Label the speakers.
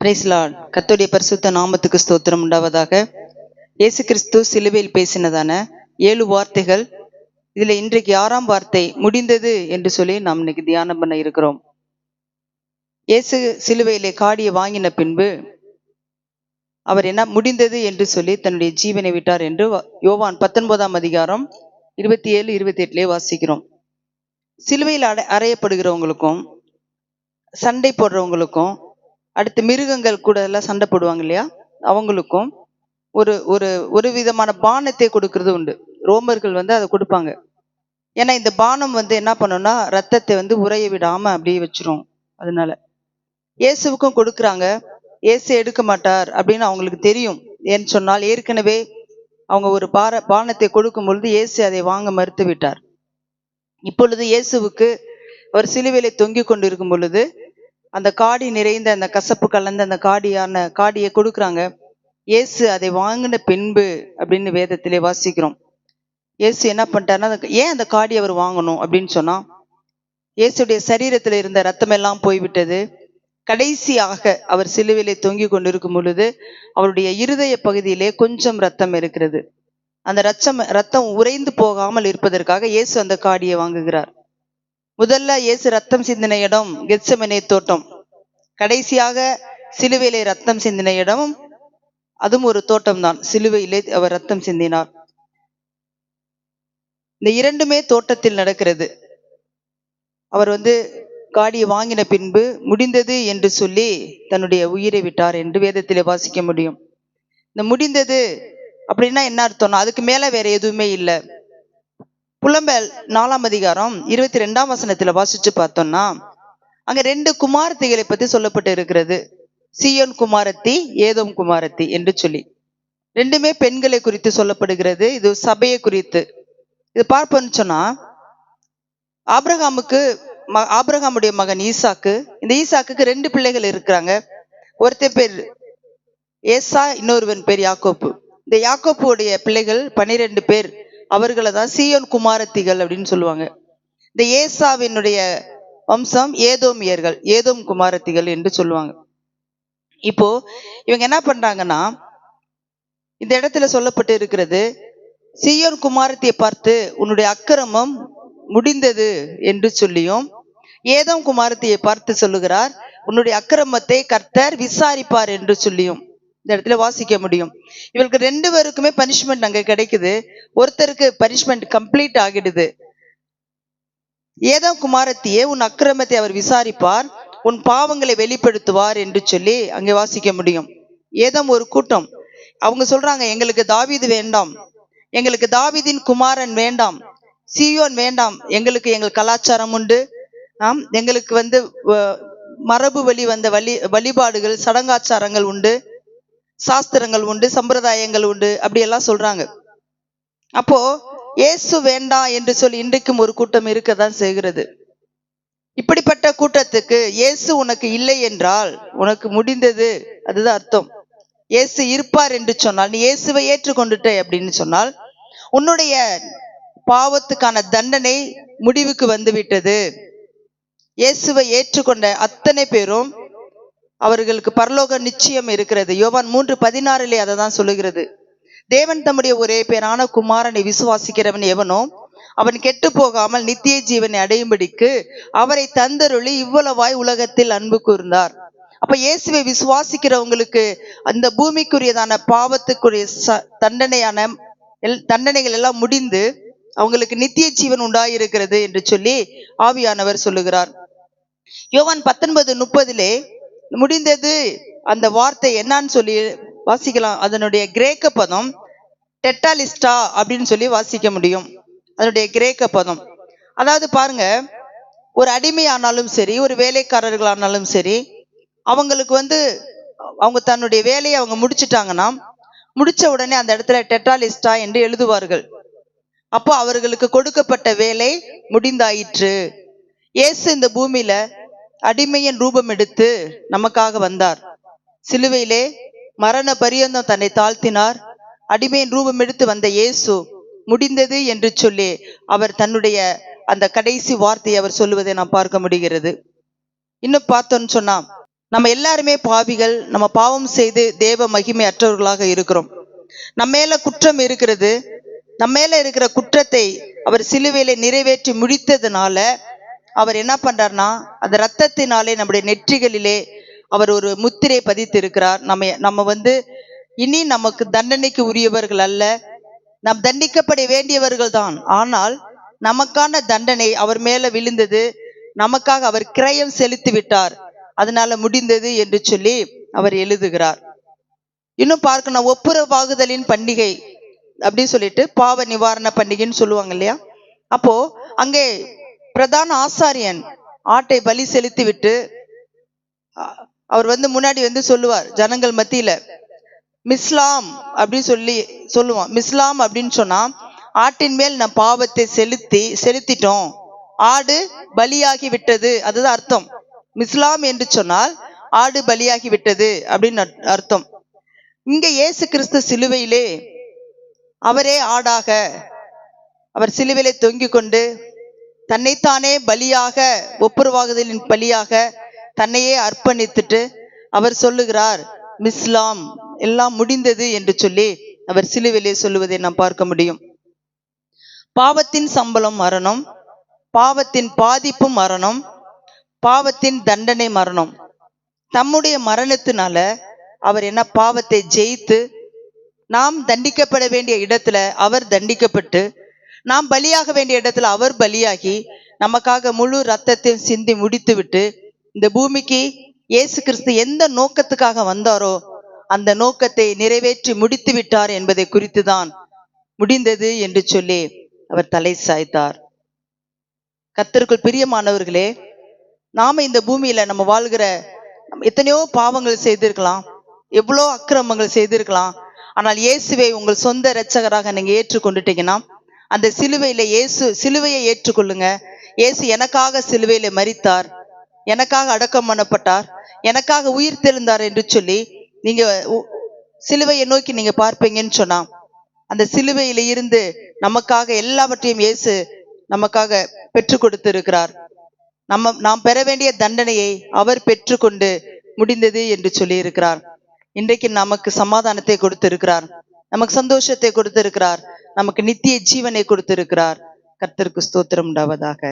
Speaker 1: பிரைஸ்லாட் கத்துடைய பரிசுத்த நாமத்துக்கு ஸ்தோத்திரம் உண்டாவதாக. இயேசு கிறிஸ்து சிலுவையில் பேசினதான ஏழு வார்த்தைகள். இதுல இன்றைக்கு ஆறாம் வார்த்தை முடிந்தது என்று சொல்லி நாம் இன்னைக்கு தியானம் பண்ண இருக்கிறோம். இயேசு சிலுவையிலே காடியை வாங்கின பின்பு அவர் என்ன முடிந்தது என்று சொல்லி தன்னுடைய ஜீவனை விட்டார் என்று யோவான் பத்தொன்பதாம் அதிகாரம் இருபத்தி ஏழு இருபத்தி எட்டுலேயே வாசிக்கிறோம். சிலுவையில் அடை அறையப்படுகிறவங்களுக்கும் சண்டை போடுறவங்களுக்கும் அடுத்து மிருகங்கள் கூட எல்லாம் சண்டை போடுவாங்க இல்லையா? அவங்களுக்கும் ஒரு ஒரு ஒரு விதமான பானத்தை கொடுக்கறது உண்டு. ரோமர்கள் வந்து அதை கொடுப்பாங்க. ஏன்னா இந்த பானம் வந்து என்ன பண்ணும்னா ரத்தத்தை வந்து உரைய விடாம அப்படியே வச்சிரும் அதனால. இயேசுவுக்கும் கொடுக்குறாங்க. இயேசு எடுக்க மாட்டார் அப்படின்னு அவங்களுக்கு தெரியும். ஏன்னு சொன்னால் ஏற்கனவே அவங்க ஒரு பார பானத்தை கொடுக்கும் பொழுது இயேசு அதை வாங்க மறுத்து விட்டார் இப்பொழுது இயேசுவுக்கு அவர் சிலுவையிலே தொங்கிக் கொண்டிருக்கும் பொழுது அந்த காடி நிறைந்த அந்த கசப்பு கலந்த அந்த காடியான காடியை கொடுக்குறாங்க. இயேசு அதை வாங்கின பின்பு அப்படின்னு வேதத்திலே வாசிக்கிறோம். இயேசு என்ன பண்ணிட்டாருன்னா ஏன் அந்த காடி அவர் வாங்கணும் அப்படின்னு சொன்னா இயேசுடைய சரீரத்தில் இருந்த ரத்தம் எல்லாம் போய்விட்டது. கடைசியாக அவர் சிலுவிலே தொங்கி கொண்டிருக்கும் பொழுது அவருடைய இருதய பகுதியிலே கொஞ்சம் ரத்தம் இருக்கிறது. அந்த ரத்தம் ரத்தம் உறைந்து போகாமல் இருப்பதற்காக இயேசு அந்த காடியை வாங்குகிறார். முதல்ல இயேசு ரத்தம் சிந்தின இடம் கெச்சமனை தோட்டம். கடைசியாக சிலுவையிலே ரத்தம் சிந்தின இடம் அதுவும் ஒரு தோட்டம் தான் சிலுவையிலே அவர் ரத்தம் சிந்தினார். இந்த இரண்டுமே தோட்டத்தில் நடக்கிறது. அவர் வந்து காடியை வாங்கின பின்பு முடிந்தது என்று சொல்லி தன்னுடைய உயிரை விட்டார் என்று வேதத்திலே வாசிக்க முடியும். இந்த முடிந்தது அப்படின்னா என்ன அர்த்தம்னா அதுக்கு மேல வேற எதுவுமே இல்லை. புலம்பல் நாலாம் அதிகாரம் இருபத்தி ரெண்டாம் வசனத்துல வாசிச்சு பார்த்தோம்னா அங்க ரெண்டு குமாரத்திகளை பத்தி சொல்லப்பட்டு இருக்கிறது. சியோன் குமாரத்தி ஏதோம் குமாரத்தி என்று சொல்லி. ரெண்டுமே பெண்களை குறித்து சொல்லப்படுகிறது. இது சபையை குறித்து. இது பார்ப்போம்னு சொன்னா ஆப்ரஹாமுக்கு ம- ஆபிரகாமுடைய மகன் ஈசாக்கு இந்த ஈசாக்குக்கு ரெண்டு பிள்ளைகள் இருக்கிறாங்க. ஒருத்தன் பேர் ஏசா இன்னொருவன் பேர் யாக்கோப்பு. இந்த யாக்கோப்புடைய பிள்ளைகள் பனிரெண்டு பேர். அவர்களை தான் சீயோன் குமாரத்திகள் அப்படின்னு சொல்லுவாங்க. இந்த ஏசாவினுடைய வம்சம் ஏதோமியர்கள் ஏதோம் குமாரத்திகள் என்று சொல்லுவாங்க. இப்போ இவங்க என்ன பண்றாங்கன்னா இந்த இடத்துல சொல்லப்பட்டு இருக்கிறது சீயோன் குமாரத்தியை பார்த்து உன்னுடைய அக்கிரமம் முடிந்தது என்று சொல்லியும் ஏதோம் குமாரத்தியை பார்த்து சொல்லுகிறார் உன்னுடைய அக்கிரமத்தை கர்த்தர் விசாரிப்பார் என்று சொல்லியும். இந்த இடத்துல வாசிக்க முடியும். இவளுக்கு ரெண்டு பேருக்குமே பனிஷ்மெண்ட் அங்க கிடைக்குது. ஒருத்தருக்கு பனிஷ்மெண்ட் கம்ப்ளீட் ஆகிடுது. ஏதோ குமாரத்தியே உன் அக்கிரமத்தை அவர் விசாரிப்பார். உன் பாவங்களை வெளிப்படுத்துவார் என்று சொல்லி அங்கே வாசிக்க முடியும். ஏதோ ஒரு கூட்டம். அவங்க சொல்றாங்க எங்களுக்கு தாவீது வேண்டாம். எங்களுக்கு தாவிதின் குமாரன் வேண்டாம். சியோன் வேண்டாம். எங்களுக்கு எங்கள் கலாச்சாரம் உண்டு. ஆம் எங்களுக்கு வந்து மரபு வழி வந்த வழி வழிபாடுகள் சடங்காச்சாரங்கள் உண்டு. சாஸ்திரங்கள் உண்டு சம்பிரதாயங்கள் உண்டு அப்படி எல்லாம் சொல்றாங்க. அப்போ இயேசு வேண்டாம் என்று சொல்லி இன்றைக்கும் ஒரு கூட்டம் இருக்கதான் செய்கிறது. இப்படிப்பட்ட கூட்டத்துக்கு இயேசு உனக்கு இல்லை என்றால் உனக்கு முடிந்தது அதுதான் அர்த்தம். இயேசு இருப்பார் என்று சொன்னால் நீ இயேசுவை ஏற்றுக்கொண்டுட்ட அப்படின்னு சொன்னால் உன்னுடைய பாவத்துக்கான தண்டனை முடிவுக்கு வந்து விட்டது இயேசுவை ஏற்றுக்கொண்ட அத்தனை பேரும் அவர்களுக்கு பரலோக நிச்சயம் இருக்கிறது. யோவான் மூன்று பதினாறிலே அதை தான் சொல்லுகிறது. தேவன் தம்முடைய ஒரே பேரான குமாரனை விசுவாசிக்கிறவன் எவனோ அவன் கெட்டு போகாமல் நித்திய ஜீவனை அடையும்படிக்கு அவரை தந்தருளி இவ்வளவாய் உலகத்தில் அன்பு கூர்ந்தார். அப்ப இயேசுவை விசுவாசிக்கிறவங்களுக்கு அந்த பூமிக்குரியதான பாவத்துக்குரிய ச- தண்டனையான எல்- தண்டனைகள் எல்லாம் முடிந்து அவங்களுக்கு நித்திய ஜீவன் உண்டாயிருக்கிறது என்று சொல்லி ஆவியானவர் சொல்லுகிறார். யோவான் பத்தொன்பது முப்பதிலே முடிந்தது. அந்த வார்த்தை என்னன்னு சொல்லி வாசிக்கலாம். அதனுடைய கிரேக்க பதம் டெட்டாலிஸ்டா அப்படின்னு சொல்லி வாசிக்க முடியும். அதனுடைய கிரேக்க பதம். அதாவது பாருங்க ஒரு அடிமையானாலும் சரி ஒரு வேலைக்காரர்களானாலும் சரி அவங்களுக்கு வந்து அவங்க தன்னுடைய வேலையை அவங்க முடிச்சிட்டாங்கன்னா முடிச்ச உடனே அந்த இடத்துல டெட்டாலிஸ்டா என்று எழுதுவார்கள். அப்போ அவர்களுக்கு கொடுக்கப்பட்ட வேலை முடிந்தாயிற்று. இயேசு இந்த பூமியில அடிமையின் ரூபம் எடுத்து நமக்காக வந்தார். சிலுவையிலே மரண பரியந்தம் தன்னை தாழ்த்தினார். அடிமையின் ரூபம் எடுத்து வந்த இயேசு முடிந்தது என்று சொல்லி அவர் தன்னுடைய அந்த கடைசி வார்த்தையை அவர் சொல்லுவதை நாம் பார்க்க முடிகிறது. இன்னும் பார்த்தோன்னு சொன்னா நம்ம எல்லாருமே பாவிகள் நம்ம பாவம் செய்து தேவ மகிமை அற்றவர்களாக இருக்கிறோம். நம்ம மேல குற்றம் இருக்கிறது. நம்ம மேல இருக்கிற குற்றத்தை அவர் சிலுவையில நிறைவேற்றி முடித்ததுனால அவர் என்ன பண்றாருன்னா அந்த ரத்தத்தினாலே நம்முடைய நெற்றிகளிலே அவர் ஒரு முத்திரை பதித்து இருக்கிறார் நம்ம நம்ம வந்து இனி நமக்கு தண்டனைக்கு உரியவர்கள் அல்ல. நாம் தண்டிக்கப்பட வேண்டியவர்கள் தான். ஆனால் நமக்கான தண்டனை அவர் மேல விழுந்தது. நமக்காக அவர் கிரயம் செலுத்தி விட்டார். அதனால முடிந்தது என்று சொல்லி அவர் எழுதுகிறார். இன்னும் பார்க்கணும் ஒப்புரவாகுதலின் பண்டிகை அப்படின்னு சொல்லிட்டு பாவ நிவாரண பண்டிகைன்னு சொல்லுவாங்க இல்லையா? அப்போ அங்கே பிரதான ஆசாரியன் ஆட்டை பலி செலுத்தி விட்டு அவர் வந்து முன்னாடி வந்து சொல்லுவார் ஜனங்கள் மத்தியில மிஸ்லாம் அப்படின்னு சொல்லி சொல்லுவான். மிஸ்லாம் அப்படின்னு சொன்னா ஆட்டின் மேல் நம் பாவத்தை செலுத்தி செலுத்திட்டோம். ஆடு பலியாகி விட்டது. அதுதான் அர்த்தம். மிஸ்லாம் என்று சொன்னால் ஆடு பலியாகி விட்டது அப்படின்னு அர்த்தம். இங்க இயேசு கிறிஸ்து சிலுவையிலே அவரே ஆடாக அவர் சிலுவையிலே தொங்கிக் கொண்டு தன்னைத்தானே பலியாக ஒப்புரவாகுதலின் பலியாக தன்னையே அர்ப்பணித்துட்டு அவர் சொல்லுகிறார் மிஸ்லாம் எல்லாம் முடிந்தது என்று சொல்லி அவர் சிலுவையிலே சொல்லுவதை நாம் பார்க்க முடியும். பாவத்தின் சம்பளம் மரணம் பாவத்தின் பாதிப்பும் மரணம் பாவத்தின் தண்டனை மரணம். தம்முடைய மரணத்தினால அவர் என்ன பாவத்தை ஜெயித்து நாம் தண்டிக்கப்பட வேண்டிய இடத்துல அவர் தண்டிக்கப்பட்டு நாம் பலியாக வேண்டிய இடத்துல அவர் பலியாகி நமக்காக முழு ரத்தத்தையும் சிந்தி முடித்து விட்டு இந்த பூமிக்கு இயேசு கிறிஸ்து எந்த நோக்கத்துக்காக வந்தாரோ அந்த நோக்கத்தை நிறைவேற்றி முடித்து விட்டார் என்பதை குறித்து தான் முடிந்தது என்று சொல்லி அவர் தலை சாய்த்தார். கத்தருக்குள் பிரியமானவர்களே நாம இந்த பூமியில நம்ம வாழ்கிற எத்தனையோ பாவங்கள் செய்திருக்கலாம் எவ்வளோ அக்கிரமங்கள் செய்திருக்கலாம் ஆனால் இயேசுவை உங்கள் சொந்த இரட்சகராக நீங்க ஏற்றுக்கொண்டுட்டீங்கன்னா அந்த சிலுவையில இயேசு சிலுவையை ஏற்றுக்கொள்ளுங்க. இயேசு எனக்காக சிலுவையில மறித்தார் எனக்காக அடக்கம் பண்ணப்பட்டார். எனக்காக உயிர் தெழுந்தார் என்று சொல்லி நீங்க சிலுவையை நோக்கி நீங்க பார்ப்பீங்கன்னு சொன்னா அந்த சிலுவையில இருந்து நமக்காக எல்லாவற்றையும் இயேசு நமக்காக பெற்று கொடுத்திருக்கிறார். நம்ம நாம் பெற வேண்டிய தண்டனையை அவர் பெற்றுக்கொண்டு முடிந்தது என்று சொல்லியிருக்கிறார். இன்றைக்கு நமக்கு சமாதானத்தை கொடுத்திருக்கிறார். நமக்கு சந்தோஷத்தை கொடுத்திருக்கிறார். நமக்கு நித்திய ஜீவனை கொடுத்திருக்கிறார். கர்த்தருக்கு ஸ்தோத்திரம் உண்டாவதாக.